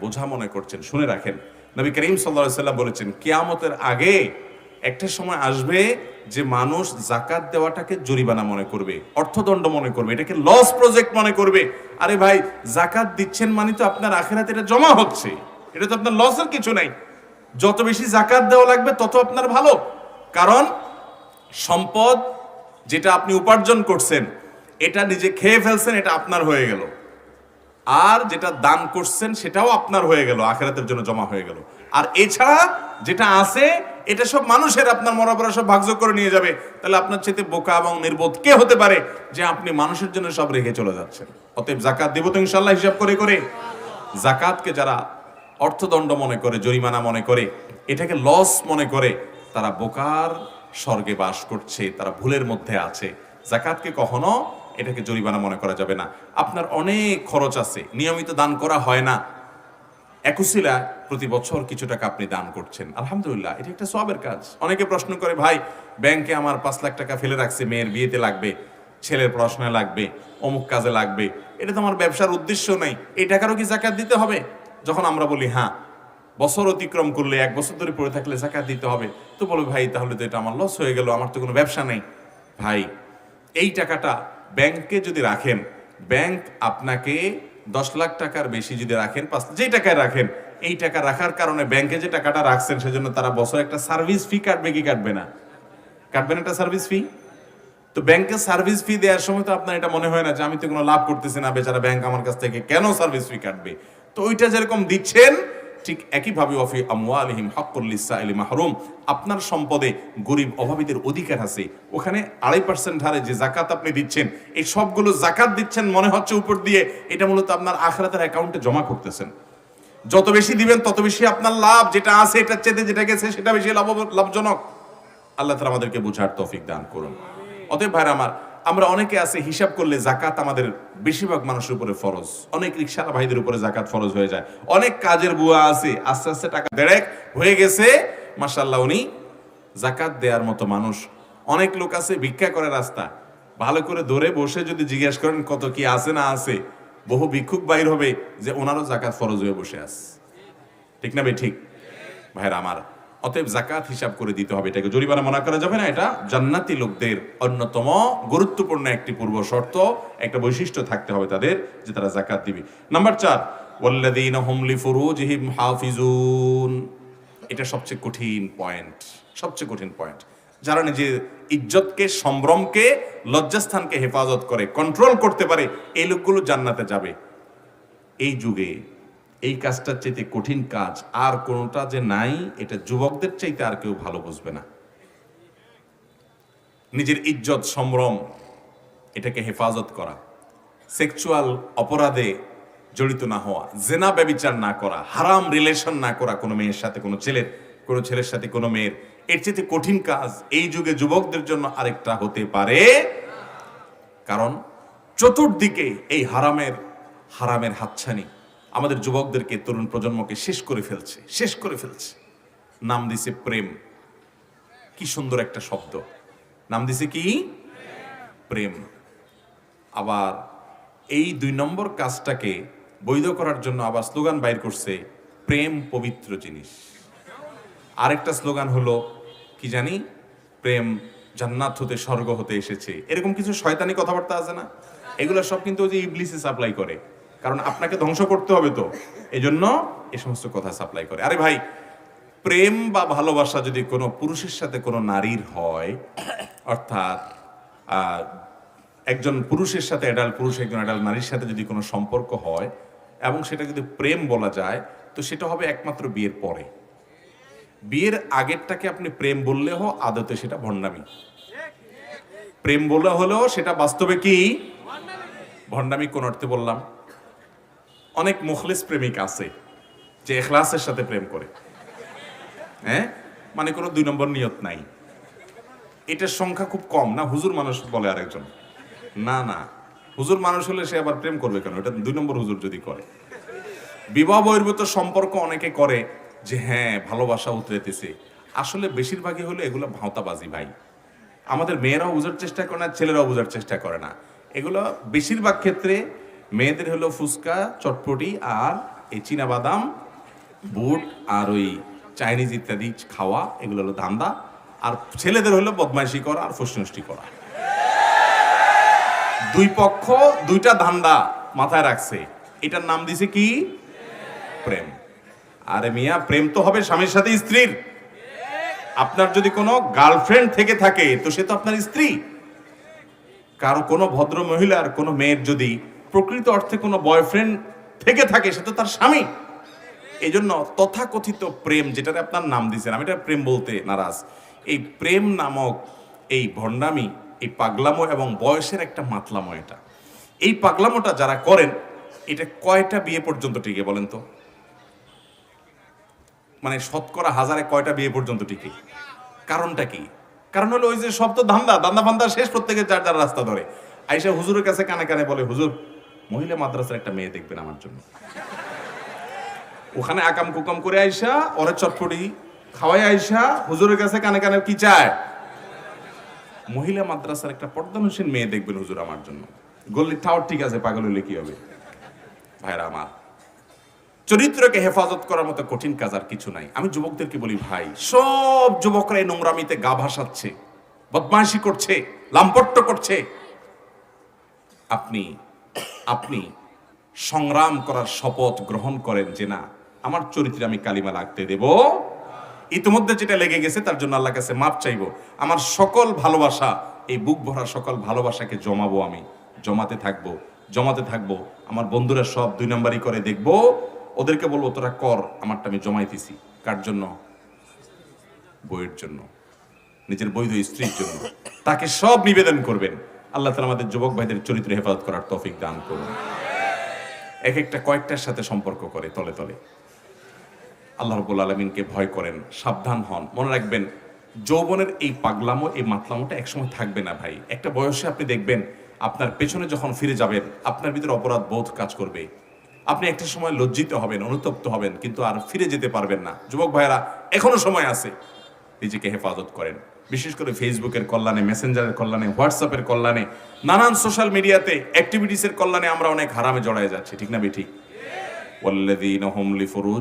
বোঝা মনে করছেন, শুনে রাখেন। নবী করিম সাল্লা সাল্লাম বলেছেন, কেয়ামতের আগে একটা সময় আসবে যে মানুষ জাকাত দেওয়াটাকে জরিমানা মনে করবে, অর্থদণ্ড মনে করবে, এটাকে লস প্রজেক্ট মনে করবে। আরে ভাই জাকাত দিচ্ছেন মানে তো আপনার আখেরাতে এটা জমা হচ্ছে, এটা তো আপনার লসের কিছু নাই। যত বেশি জাকাত দেওয়া লাগবে, তত আপনার ভালো। কারণ সম্পদ যেটা আপনি উপার্জন করছেন, এটা নিজে খেয়ে ফেলছেন, এটা আপনার হয়ে গেল। আর যেটা দান করছেন সেটাও আপনার হয়ে গেল, আখেরাতের জন্য জমা হয়ে গেল। আর এছাড়া যেটা আছে, এটা সব মানুষের, আপনার মরাপরা সব ভাগযোগ করে নিয়ে যাবে। তাহলে আপনার চেতে বোকা এবং নির্বোধ কে হতে পারে যে আপনি মানুষের জন্য সব রেখে চলে যাচ্ছেন? অতএব জাকাত দেব তো ইনশাল্লাহ হিসাব করে করে। জাকাতকে যারা অর্থদণ্ড মনে করে, জরিমানা মনে করে, এটাকে লস মনে করে, তারা বোকার স্বর্গে বাস করছে, তারা ভুলের মধ্যে আছে। জাকাতকে কখনো এটাকে জরিমানা মনে করা যাবে না। আপনার অনেক খরচ আছে, নিয়মিত দান করা হয় না। একুশিলা প্রতি বছর কিছু টাকা আপনি দান করছেন। আলহামদুলিল্লাহ, এটা একটা সবের কাজ। অনেকে প্রশ্ন করে, ভাই, ব্যাংকে আমার পাঁচ লাখ টাকা ফেলে রাখছে, মেয়ের বিয়েতে লাগবে, ছেলের পড়াশোনায় লাগবে, অমুক কাজে লাগবে। এটা তো আমার ব্যবসার উদ্দেশ্য নেই। এই টাকারও কি জাকাত দিতে হবে? যখন আমরা বলি হ্যাঁ বছর অতিক্রম করলে, এক বছর ধরে পড়ে থাকলে জাকাত দিতে হবে। তো বলবে ভাই, তাহলে তো এটা আমার লস হয়ে গেল, আমার তো কোনো ব্যবসা নেই। ভাই, এই টাকাটা ব্যাংকে যদি রাখেন, ব্যাংক আপনাকে দশ লাখ টাকার বেশি যদি রাখেন, পাঁচ যেই টাকায় রাখেন, এই টাকা রাখার কারণে ব্যাংকে যে টাকাটা রাখছেন, সেজন্য তারা বছর একটা সার্ভিস ফি কাটবে কি কাটবে না? কাটবেন একটা সার্ভিস ফি? তো ব্যাংকের সার্ভিস ফি দেওয়ার সময় তো আপনার এটা মনে হয় না যে আমি তো কোনো লাভ করতেছি না, বেচারা ব্যাংক আমার কাছ থেকে কেন সার্ভিস ফি কাটবে? তো ওইটা যেরকম দিচ্ছেন ঠিক একইভাবে অফি আমওয়ালিহিম হাক্কুল লিসাইলি মাহরুম, আপনার সম্পদে গরিব অভাবীদের অধিকার আছে। ওখানে আড়াই পার্সেন্ট হারে যে জাকাত আপনি দিচ্ছেন, এই সবগুলো জাকাত দিচ্ছেন মনে হচ্ছে উপর দিয়ে, এটা মূলত আপনার আখরাতের অ্যাকাউন্টে জমা করতেছেন। যত বেশি দিবেন, তত বেশি আপনার লাভ, যেটা আছে, এটার চেয়ে যেটা গেছে, সেটা বেশি লাভ লাভজনক। আল্লাহ তালা আমাদেরকে বুঝার তৌফিক দান করুন। অতএব ভাইরা আমার আমরা অনেকে আছে, হিসাব করলে জাকাত আমাদের বেশিরভাগ মানুষের উপরে ফরজ। অনেক রিক্সার ভাইদের উপরে জাকাত ফরজ হয়ে যায়। অনেক কাজের বুয়া আছে, আস্তে আস্তে টাকা দেড়েক হয়ে গেছে মাসাল্লাহ উনি জাকাত দেওয়ার মতো মানুষ। অনেক লোক আছে, ভিক্ষা করে রাস্তা। ভালো করে ধরে বসে যদি জিজ্ঞেস করেন কত কি আছে না আছে, বহু ভিক্ষুক বাইর হবে যে ওনারও জাকাত ফরজ হয়ে বসে আছে। ঠিক না ভাই? ঠিক। ভাইরা আমার অতএব জাকাত হিসাব করে দিতে হবে। এটাকে জরিমানা মনে করা যাবে না। এটা জান্নাতি লোকদের অন্যতম গুরুত্বপূর্ণ একটি পূর্ব শর্ত, একটা বৈশিষ্ট্য থাকতে হবে তাদের যে তারা জাকাত দিবে। নাম্বার চার এটা সবচেয়ে কঠিন পয়েন্ট, সবচেয়ে কঠিন পয়েন্ট। যারা নিজের ইজ্জতকে, সম্ভ্রমকে, লজ্জাস্থানকে হেফাজত করে, কন্ট্রোল করতে পারে, এই লোকগুলো জান্নাতে যাবে। এই যুগে এই কাজটার চাইতে কঠিন কাজ। আর কোনোটা যে নাই, এটা যুবকদের চাইতে আর কেউ ভালো বুঝবে না। নিজের ইজ্জত, সম্ভ্রম, এটাকে হেফাজত করা। সেক্সুয়াল অপরাধে জড়িত না হওয়া, জেনা ব্যবিচার না করা, হারাম রিলেশন না করা কোনো মেয়ের সাথে, কোনো ছেলের কোনো ছেলের সাথে, কোনো মেয়ের, এর চাইতে কঠিন কাজ এই যুগে যুবকদের জন্য আরেকটা হতে পারে। কারণ চতুর্দিকে এই হারামের হারামের হাতছানি। আমাদের যুবকদেরকে তরুণ প্রজন্মকে শেষ করে ফেলছে, শেষ করে ফেলছে। নাম দিছে প্রেম। কি সুন্দর একটা শব্দ। নাম দিছে কি? প্রেম। আবার এই দুই নম্বর কাজটাকে বৈধ করার জন্য আবার স্লোগান বাইর করছে, প্রেম পবিত্র জিনিস। আরেকটা স্লোগান হলো, কি জানি? প্রেম জান্নাত হতে, স্বর্গ হতে এসেছে। এরকম কিছু শয়তানি কথাবার্তা আছে না? এগুলো সব কিন্তু ওই যে ইবলিসে সাপ্লাই করে। কারণ আপনাকে ধ্বংস করতে হবে তো। এই জন্য এই সমস্ত কথা সাপ্লাই করে। আরে ভাই, প্রেম বা ভালোবাসা যদি কোনো পুরুষের সাথে কোনো নারীর হয়, অর্থাৎ একজন পুরুষের সাথে অ্যাডাল্ট পুরুষ, একজন অ্যাডাল্ট নারীর সাথে যদি কোনো সম্পর্ক হয় এবং সেটা যদি প্রেম বলা যায়, তো সেটা হবে একমাত্র বিয়ের পরে। বিয়ের আগেরটাকে আপনি প্রেম বললেও আদতে সেটা ভণ্ডামি। প্রেম বলে হলেও সেটা বাস্তবে কি? ভণ্ডামি কোন অর্থে বললাম? অনেক মুখলিস প্রেমিক আছে, যে এখলাসের সাথে প্রেম করে। হ্যাঁ? মানে কোনো দুই নম্বর নিয়ত নাই। এটার সংখ্যা খুব কম, না? হুজুর মানুষ বলে আরেকজন। না না। হুজুর মানুষ হলে সে আবার প্রেম করবে কেন? এটা দুই নম্বর হুজুর যদি করে। বিবাহ বহির্ভূত সম্পর্ক অনেকে করে, যে হ্যাঁ ভালোবাসা উতরেতেছে। আসলে বেশিরভাগই হলো এগুলো ভাঁওতাবাজি ভাই। আমাদের মেয়েরাও বোঝার চেষ্টা করে না, ছেলেরাও বোঝার চেষ্টা করে না। এগুলো বেশিরভাগ ক্ষেত্রে মেয়েদের হলো ফুচকা, চটপটি আর এই বাদাম বুট আর ওই চাইনিজ ইত্যাদি খাওয়া, এগুলো হলো ধান্দা। আর ছেলেদের হলো বদমাইশি করা আর ফুসনুষ্টি করা। দুই পক্ষ দুইটা ধান্দা মাথায় রাখছে। এটার নাম দিছে কি? প্রেম। আরে মিয়া, প্রেম তো হবে স্বামীর সাথে স্ত্রীর। আপনার যদি কোনো গার্লফ্রেন্ড থেকে থাকে, তো সে তো আপনার স্ত্রী। কারও কোনো ভদ্র মহিলার কোনো মেয়ের যদি প্রকৃত অর্থে কোনো বয়ফ্রেন্ড থেকে থাকে, সে তো তার স্বামী। এই জন্য তথাকথিত প্রেম, যেটাতে আপনার নাম দিয়েছেন, আমি এটা প্রেম বলতে নারাজ। এই প্রেম নামক এই ভণ্ডামি, এই পাগলামো এবং বয়সের একটা মাতলামো এটা। এই পাগলামোটা যারা করেন, এটা কয়টা বিয়ে পর্যন্ত টিকে বলেন তো? মানে শতকরা হাজারে কয়টা বিয়ে পর্যন্ত টিকে? কারণটা কি? কারণ হলো ওই যে সব তো ধান্দা দান্দা ফান্দা শেষ প্রত্যেকে যার যার রাস্তা ধরে। আইসা হুজুরের কাছে কানে কানে বলে, হুজুর মহিলা মাদ্রাসার একটা মেয়ে দেখবেন আমার জন্য। ওখানে আকাম কুকাম করে আইসা, ওরে চটপটি খাওয়াই আইসা, হুজুরের কাছে কানে কানে কি চায়? মহিলা মাদ্রাসার একটা পর্দানুসীন মেয়ে দেখবেন হুজুর আমার জন্য। গল্লি টাওয়ার ঠিক আছে, পাগল হলে কি হবে? ভাইরা আমার, চরিত্রকে হেফাজত করার মতো কঠিন কাজ আর কিছু নাই। আমি যুবকদেরকে বলি, ভাই, সব যুবকরা এই নোংরামিতে গা ভাসাচ্ছে, বদমাইশি করছে, লাম্পট্য করছে। আপনি আপনি সংগ্রাম করার শপথ গ্রহণ করেন যে না, আমার চরিত্রে আমি কালিমা লাগতে দেব। ইতিমধ্যে যেটা লেগে গেছে, তার জন্য আল্লাহ কাছে মাপ চাইব। আমার সকল ভালোবাসা, এই বুক ভরা সকল ভালোবাসাকে জমাবো আমি। জমাতে থাকব জমাতে থাকব। আমার বন্ধুরা সব দুই নাম্বারই করে দেখব। ওদেরকে বলব, তোরা কর, আমারটা আমি জমাইতেছি। কার জন্য? বইয়ের জন্য। নিজের বৈধ স্ত্রীর জন্য। তাকে সব নিবেদন করবেন। আল্লাহ তালা আমাদের যুবক ভাইদের চরিত্র হেফাজত করার তৌফিক দান করুন। এক একটা কয়েকটার সাথে সম্পর্ক করে তলে তলে। আল্লাহ রবুল আলমিনকে ভয় করেন, সাবধান হন। মনে রাখবেন, যৌবনের এই পাগলামো, এই মাতলামোটা একসময় থাকবে না ভাই। একটা বয়সে আপনি দেখবেন, আপনার পেছনে যখন ফিরে যাবেন, আপনার ভিতরে অপরাধ বোধ কাজ করবে। আপনি একটা সময় লজ্জিত হবেন, অনুতপ্ত হবেন, কিন্তু আর ফিরে যেতে পারবেন না। যুবক ভাইয়েরা, এখনও সময় আছে। নিজেকে হেফাজত করেন। বিশেষ করে ফেসবুকের কল্যাণে মেসেঞ্জারের কল্যাণে হোয়াটসঅ্যাপের কল্যাণে, নানান সোশ্যাল মিডিয়াতে অ্যাক্টিভিটিসের কল্যাণে আমরা অনেক হারামে জড়ায় যাচ্ছি, ঠিক না বেঠিক ওয়াল্লাদিন হোমলি ফরুজ